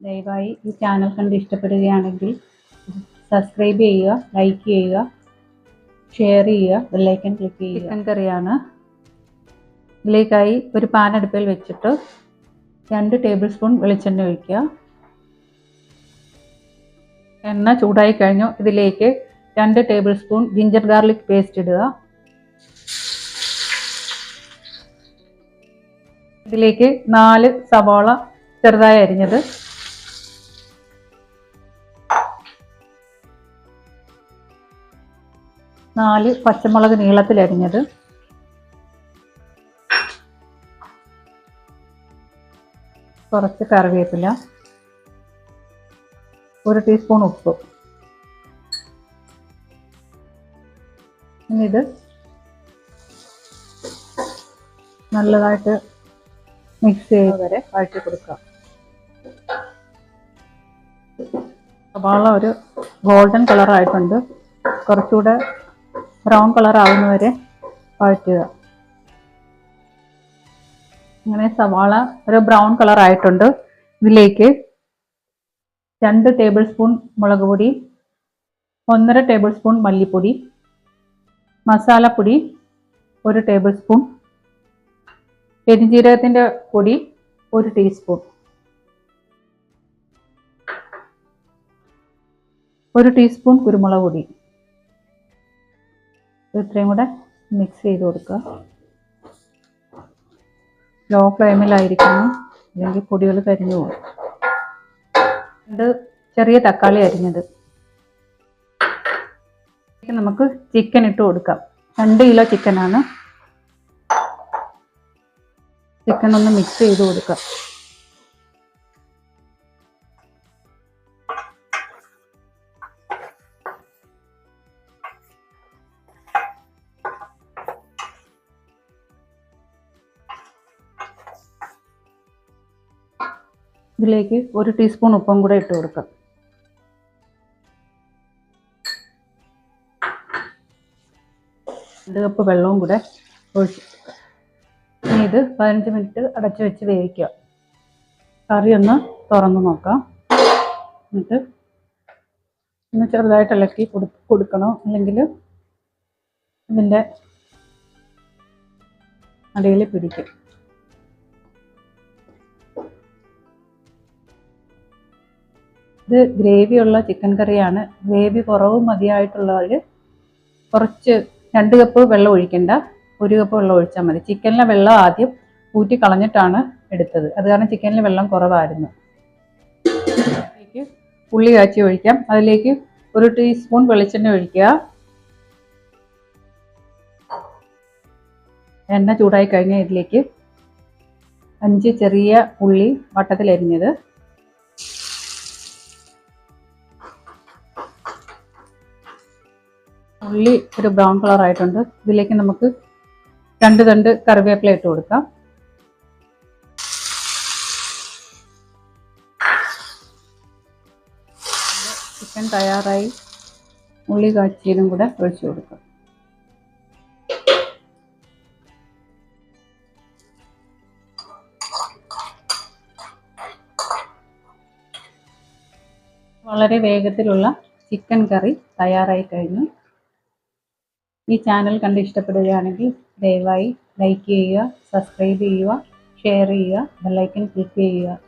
ദയവായി ഈ ചാനൽ കണ്ട് ഇഷ്ടപ്പെടുകയാണെങ്കിൽ സബ്സ്ക്രൈബ് ചെയ്യുക ലൈക്ക് ചെയ്യുക ഷെയർ ചെയ്യുക ബെല്ലൈക്കൻ ക്ലിക്ക് ചെയ്യുക. ചിക്കൻ കറിയാണ് ഇതിലേക്കായി ഒരു പാൻ അടുപ്പിൽ വെച്ചിട്ട് രണ്ട് ടേബിൾ സ്പൂൺ വെളിച്ചെണ്ണ ഒഴിക്കുക. എണ്ണ ചൂടായി കഴിഞ്ഞു. ഇതിലേക്ക് രണ്ട് tablespoon ginger garlic paste ഇടുക. ഇതിലേക്ക് നാല് സവാള ചെറുതായി അരിഞ്ഞത് നാല് പച്ചമുളക് നീളത്തിൽ അരിഞ്ഞത് കുറച്ച് കറിവേപ്പില. ഒരു ടീസ്പൂൺ ഉപ്പ്. ഇനി ഇത് നല്ലതായിട്ട് മിക്സ് ചെയ്ത് വരെ വഴറ്റി കൊടുക്കാം സവാള ഒരു ഗോൾഡൻ കളറായിട്ടുണ്ട് കുറച്ചുകൂടെ ബ്രൗൺ കളർ ആവുന്നവരെ വഴറ്റുക. ഇങ്ങനെ സവാള ഒരു ബ്രൗൺ കളർ ആയിട്ടുണ്ട്. ഇതിലേക്ക് രണ്ട് ടേബിൾ സ്പൂൺ മുളക് പൊടി ഒന്നര ടേബിൾ സ്പൂൺ മല്ലിപ്പൊടി മസാലപ്പൊടി ഒരു ടേബിൾ സ്പൂൺ പെരിഞ്ജീരകത്തിന്റെ പൊടി ഒരു ടീസ്പൂൺ ഒരു ടീസ്പൂൺ കുരുമുളക് പൊടി. ഇത്രയും കൂടെ മിക്സ് ചെയ്ത് കൊടുക്കുക. ലോ ഫ്ലെയിമിലായിരിക്കണം അല്ലെങ്കിൽ പൊടികൾ കരിഞ്ഞു പോകും. രണ്ട് ചെറിയ തക്കാളി അരിഞ്ഞത്. നമുക്ക് ചിക്കൻ ഇട്ട് കൊടുക്കാം. രണ്ട് കിലോ ചിക്കനാണ് ചിക്കൻ ഒന്ന് മിക്സ് ചെയ്ത് കൊടുക്കാം. ഇതിലേക്ക് ഒരു ടീസ്പൂൺ ഉപ്പും കൂടെ ഇട്ട് കൊടുക്കുക രണ്ട് കപ്പ് വെള്ളവും കൂടെ ഒഴിച്ച്. ഇനി ഇത് പതിനഞ്ച് മിനിറ്റ് അടച്ചു വെച്ച് വേവിക്കുക. കറി ഒന്ന് തുറന്ന് നോക്കാം. എന്നിട്ട് ഒന്ന് ചെറുതായിട്ട് ഇളക്കി കൊടു കൊടുക്കണം? അല്ലെങ്കിൽ ഇതിന്റെ അടിയിൽ പിടിക്കും. ഇത് ഗ്രേവിയുള്ള ചിക്കൻ കറിയാണ്. ഗ്രേവി കുറവ് മതിയായിട്ടുള്ളവർ കുറച്ച് രണ്ട് കപ്പ് വെള്ളം ഒഴിക്കണ്ട. ഒരു കപ്പ് വെള്ളം ഒഴിച്ചാൽ മതി. ചിക്കനിലെ വെള്ളം ആദ്യം ഊറ്റി കളഞ്ഞിട്ടാണ് എടുത്തത്. അത് കാരണം ചിക്കനിൽ വെള്ളം കുറവായിരുന്നു. അതിലേക്ക് ഉള്ളി കാച്ചി ഒഴിക്കാം. അതിലേക്ക് ഒരു ടീസ്പൂൺ വെളിച്ചെണ്ണ ഒഴിക്കുക. എണ്ണ ചൂടായി കഴിഞ്ഞാൽ ഇതിലേക്ക് അഞ്ച് ചെറിയ ഉള്ളി വട്ടത്തിലരിഞ്ഞത്. ഉള്ളി ഒരു ബ്രൗൺ കളർ ആയിട്ടുണ്ട്. ഇതിലേക്ക് നമുക്ക് രണ്ട് തണ്ട് കറിവേപ്പില ഇട്ട് കൊടുക്കാം. ചിക്കൻ തയ്യാറായി. ഉള്ളി കാച്ചിയതും കൂടെ ഒഴിച്ചു കൊടുക്കാം. വളരെ വേഗത്തിലുള്ള ചിക്കൻ കറി തയ്യാറായി കഴിഞ്ഞു. ഈ ചാനൽ കണ്ട് ഇഷ്ടപ്പെടുകയാണെങ്കിൽ ദയവായി ലൈക്ക് ചെയ്യുക സബ്സ്ക്രൈബ് ചെയ്യുക ഷെയർ ചെയ്യുക ബെല്ലൈക്കൻ ക്ലിക്ക് ചെയ്യുക.